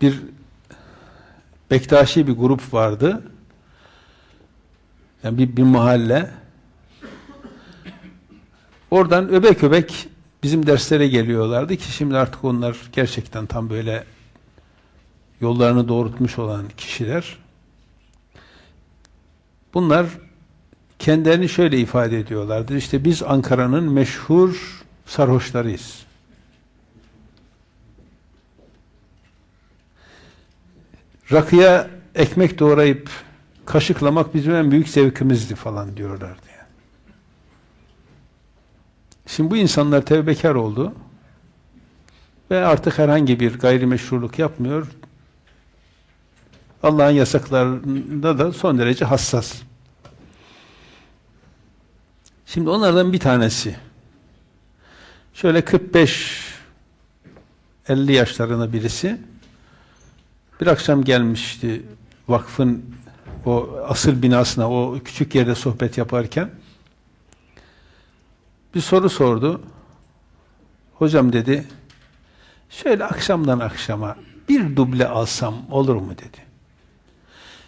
bir Bektaşi bir grup vardı. Yani bir, bir mahalle. Oradan öbek öbek bizim derslere geliyorlardı ki şimdi artık onlar gerçekten tam böyle yollarını doğrultmuş olan kişiler. Bunlar kendilerini şöyle ifade ediyorlardı. İşte biz Ankara'nın meşhur sarhoşlarıyız. Rakıya ekmek doğrayıp kaşıklamak bizim en büyük zevkimizdi falan diyorlardı. Yani. Şimdi bu insanlar tevbekar oldu ve artık herhangi bir gayrimeşruluk yapmıyor. Allah'ın yasaklarında da son derece hassas. Şimdi onlardan bir tanesi şöyle 45 50 yaşlarında birisi bir akşam gelmişti vakfın o asıl binasına o küçük yerde sohbet yaparken bir soru sordu. Hocam dedi şöyle akşamdan akşama bir duble alsam olur mu dedi.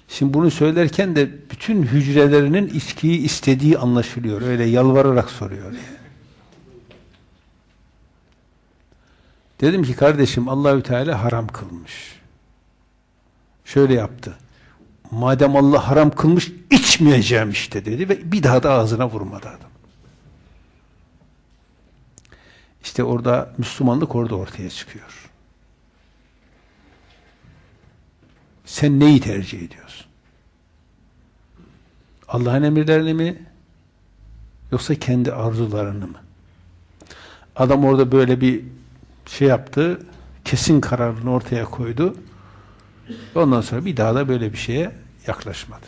Şimdi bunu söylerken de bütün hücrelerinin içkiyi istediği anlaşılıyor. Öyle yalvararak soruyor. Yani. Dedim ki kardeşim Allahü Teala haram kılmış. Şöyle yaptı. Madem Allah haram kılmış içmeyeceğim işte dedi ve bir daha da ağzına vurmadı adam. İşte orada Müslümanlık orada ortaya çıkıyor. Sen neyi tercih ediyorsun? Allah'ın emirlerini mi? Yoksa kendi arzularını mı? Adam orada böyle bir şey yaptı, kesin kararını ortaya koydu. Ondan sonra bir daha da böyle bir şeye yaklaşmadı.